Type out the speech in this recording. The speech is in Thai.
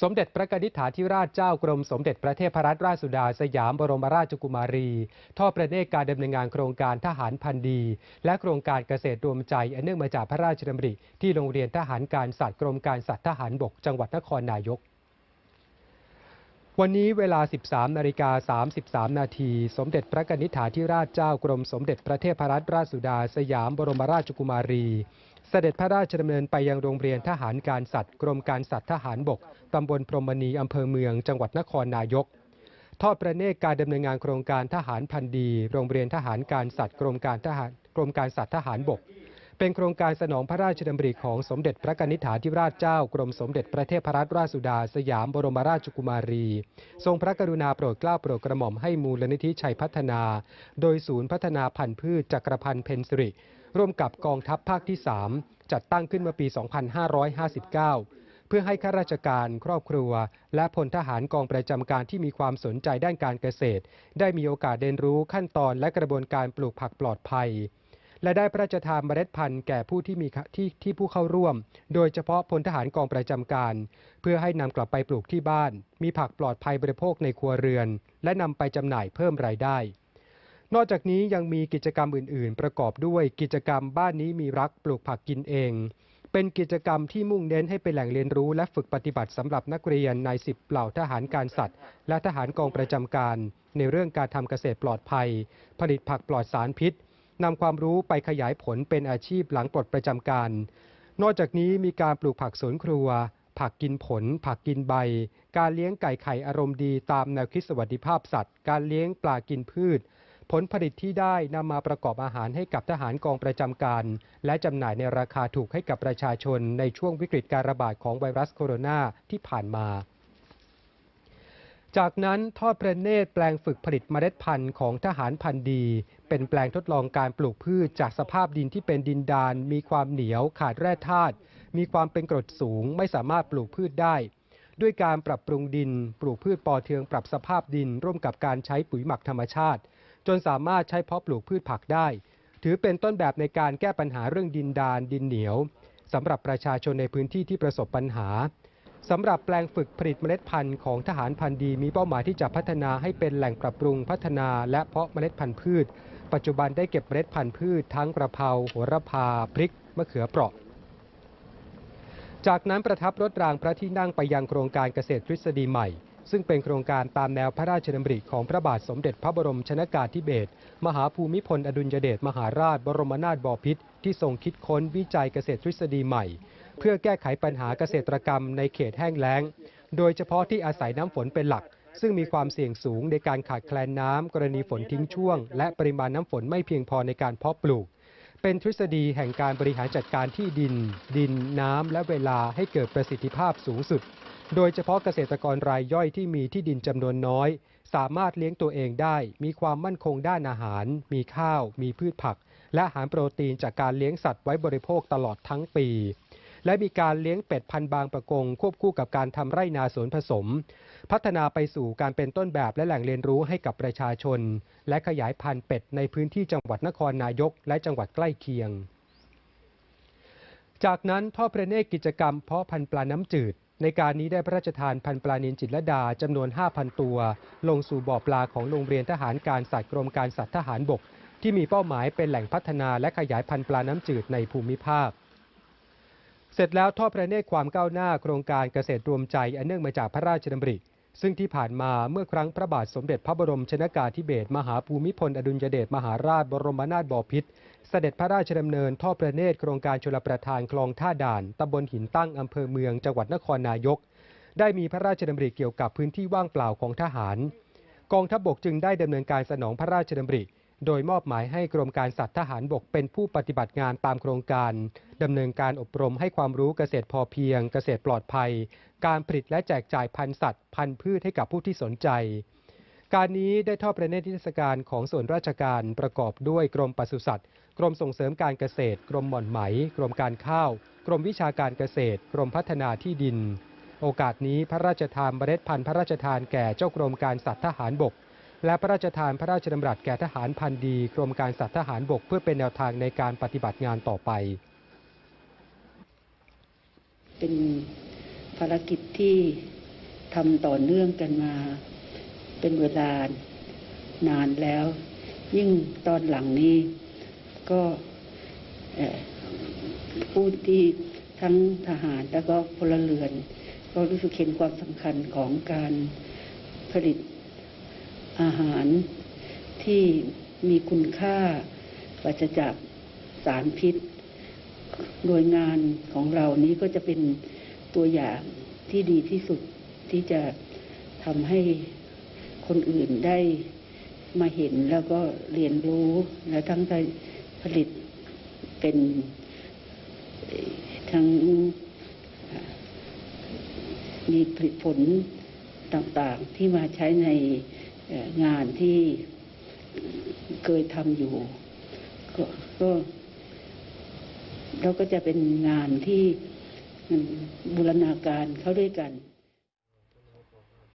สมเด็จพระกนิษฐาธิราชเจ้ากรมสมเด็จพระเทพรัตนราชสุดาสยามบรมราชกุมารี ทอดประเนตรการดำเนินงานโครงการทหารพันธีและโครงการเกษตรรวมใจอันเนื่องมาจากพระราชดำริที่โรงเรียนทหารการสัตว์กรมการสัตว์ทหารบกจังหวัดนครนายก วันนี้เวลา 13 นาฬิกา 33 นาที สมเด็จพระกนิษฐาธิราชเจ้ากรมสมเด็จพระเทพรัตนราชสุดาสยามบรมราชกุมารี เสด็จพระราชดำเนินไปยังโรงเรียนทหารการสัตว์กรมการสัตว์ทหารบก ตำบลพรหมณีอำเภอเมือง จังหวัดนครนายก ทอดพระเนตรการดำเนินงานโครงการทหารพันธ์ดี โรงเรียนทหารการสัตว์กรมการทหารกรมการสัตว์ทหารบก เป็นโครงการสนองพระราชดำริของสมเด็จพระกนิษฐาธิราชเจ้ากรมสมเด็จพระเทพรัตนราชสุดาสยามบรมราชกุมารี ทรงพระกรุณาโปรดเกล้าโปรดกระหม่อมให้มูลนิธิชัยพัฒนา โดยศูนย์พัฒนาพันธุ์พืชจักรพันธ์เพนสิริ ร่วมกับกองทัพภาคที่ 3 จัดตั้งขึ้นเมื่อปี 2559 เพื่อให้ข้าราชการครอบครัว และพลทหารกองประจำการที่มีความสนใจด้านการเกษตร ได้มีโอกาสเรียนรู้ขั้นตอนและกระบวนการปลูกผักปลอดภัย และได้พระราชทานเมล็ดพันธุ์แก่ผู้ที่มีที่ที่ผู้เข้าร่วม โดยเฉพาะพลทหารกองประจำการ เพื่อให้นำกลับไปปลูกที่บ้าน มีผักปลอดภัยบริโภคในครัวเรือน และนำไปจำหน่ายเพิ่มรายได้ นอกจากนี้ยังมีกิจกรรมอื่น ๆ ประกอบด้วยกิจกรรมบ้านนี้มีรักปลูกผักกินเอง เป็นกิจกรรมที่มุ่งเน้นให้เป็นแหล่งเรียนรู้และฝึกปฏิบัติสำหรับนักเรียนในสิบเหล่าทหารการสัตว์ และทหารกองประจำการ ในเรื่องการทำเกษตรปลอดภัย ผลิตผักปลอดสารพิษ นำความรู้ไปขยายผลเป็นอาชีพหลังปลดประจำการ นอกจากนี้มีการปลูกผักสวนครัว ผักกินผล ผักกินใบ การเลี้ยงไก่ไข่อารมณ์ดีตามแนวคิดสวัสดิภาพสัตว์ การเลี้ยงปลากินพืช ผลผลิตที่ได้นำมาประกอบอาหารให้กับทหารกองประจำการ และจำหน่ายในราคาถูกให้กับประชาชนในช่วงวิกฤตการระบาดของไวรัสโคโรนาที่ผ่านมา จากนั้นทอดพระเนตรแปลงฝึกผลิตเมล็ดพันธุ์ของทหารพันธุ์ดี เป็นแปลงทดลองการปลูกพืชจากสภาพดินที่เป็นดินดาน มีความเหนียวขาดแร่ธาตุมีความเป็นกรดสูงไม่สามารถปลูกพืชได้ ด้วยการปรับปรุงดิน ปลูกพืชปอเทืองปรับสภาพดิน ร่วมกับการใช้ปุ๋ยหมักธรรมชาติ จนสามารถใช้เพาะปลูกพืชผักได้ ถือเป็นต้นแบบในการแก้ปัญหาเรื่องดินดานดินเหนียวสำหรับประชาชนในพื้นที่ที่ประสบปัญหา สำหรับแปลงฝึกผลิตเมล็ดพันธุ์ของทหารพันธุ์ดี มีเป้าหมายที่จะพัฒนาให้เป็นแหล่งปรับปรุงพัฒนาและเพาะเมล็ดพันธุ์พืช ปัจจุบันได้เก็บเมล็ดพันธุ์พืชทั้งกระเพราโหระพา พริก มะเขือเปราะ จากนั้นประทับรถรางพระที่นั่งไปยังโครงการเกษตรทฤษฎีใหม่ ซึ่งเป็นโครงการตามแนวพระราชดำริของพระบาทสมเด็จพระบรมชนากาธิเบศรมหาภูมิพลอดุลยเดชมหาราช บรมนาถบพิตรที่ทรงคิดค้นวิจัยเกษตรทฤษฎีใหม่ เพื่อแก้ไขปัญหาเกษตรกรรมในเขตแห้งแล้ง โดยเฉพาะที่อาศัยน้ำฝนเป็นหลัก ซึ่งมีความเสี่ยงสูงในการขาดแคลนน้ำกรณีฝนทิ้งช่วง และปริมาณน้ำฝนไม่เพียงพอในการเพาะปลูก เป็นทฤษฎีแห่งการบริหารจัดการที่ดิน ดิน น้ำและเวลาให้เกิดประสิทธิภาพสูงสุด โดยเฉพาะเกษตรกรรายย่อยที่มีที่ดินจำนวนน้อย สามารถเลี้ยงตัวเองได้ มีความมั่นคงด้านอาหาร มีข้าว มีพืชผัก และอาหารโปรตีนจากการเลี้ยงสัตว์ไว้บริโภคตลอดทั้งปี และมีการเลี้ยงเป็ดพันบางประกง ควบคู่กับการทำไร่นาสวนผสม พัฒนาไปสู่การเป็นต้นแบบและแหล่งเรียนรู้ให้กับประชาชน และขยายพันธุ์เป็ดในพื้นที่จังหวัดนครนายก และจังหวัดใกล้เคียง จากนั้นทอดพระเนตรกิจกรรมเพาะพันธุ์ปลาน้ำจืดในการนี้ได้พระราชทานพันปลานินจิตรลดาจำนวน 5,000 ตัว ลงสู่บ่อปลาของโรงเรียนทหารการสัตว์กรมการสัตว์ทหารบก ที่มีเป้าหมายเป็นแหล่งพัฒนาและขยายพันธุ์ปลาน้ำจืดในภูมิภาค ร็จแล้วทอดพระเนตรความก้าวหน้าโครงการเกษตรรวมใจอันเนื่องมาจากพระราชดำริ ซึ่งที่ผ่านมาเมื่อครั้งพระบาทสมเด็จพระบรมชนากาธิเบศรมหาภูมิพลอดุลยเดชมหาราชบรมนาถบพิตรเสด็จพระราชดำเนินทอดพระเนตรโครงการชลประทานคลองท่าด่านตำบลหินตั้งอำเภอเมืองจังหวัดนครนายก ได้มีพระราชดำริเกี่ยวกับพื้นที่ว่างเปล่าของทหาร กองทัพบกจึงได้ดำเนินการสนองพระราชดำริ โดยมอบหมายให้กรมการสัตว์ทหารบกเป็นผู้ปฏิบัติงานตามโครงการดำเนินการอบรมให้ความรู้เกษตรพอเพียง เกษตรปลอดภัย การผลิตและแจกจ่ายพันธุ์สัตว์ พันธุ์พืชให้กับผู้ที่สนใจ การนี้ได้ทอดประเนตรนิทรรศการของส่วนราชการประกอบด้วยกรมปศุสัตว์ กรมส่งเสริมการเกษตร กรมหม่อนไหม กรมการข้าว กรมวิชาการเกษตร กรมพัฒนาที่ดิน โอกาสนี้พระราชทานเมล็ดพันธุ์พระราชทานแก่เจ้ากรมการสัตว์ทหารบก และพระราชทานพระราชดำรัสแก่ทหารพันธีกรมการสัตว์ทหารบกเพื่อเป็นแนวทางในการปฏิบัติงานต่อไป เป็นภารกิจที่ทำต่อเนื่องกันมา เป็นเวลานานแล้ว ยิ่งตอนหลังนี้ก็ผู้ที่ทั้งทหารแล้วก็พลเรือน ก็รู้สึกเห็นความสำคัญของการผลิต อาหารที่มีคุณค่าปราศจากสารพิษ โดยงานของเรานี้ก็จะเป็นตัวอย่างที่ดีที่สุดที่จะทำให้คนอื่นได้มาเห็นแล้วก็เรียนรู้และทั้งได้ผลิตเป็นทั้งมีผลิตผลต่างๆที่มาใช้ใน งานที่เคยทำอยู่ก็ก็แล้วก็จะเป็นงานที่บูรณาการเข้าด้วยกัน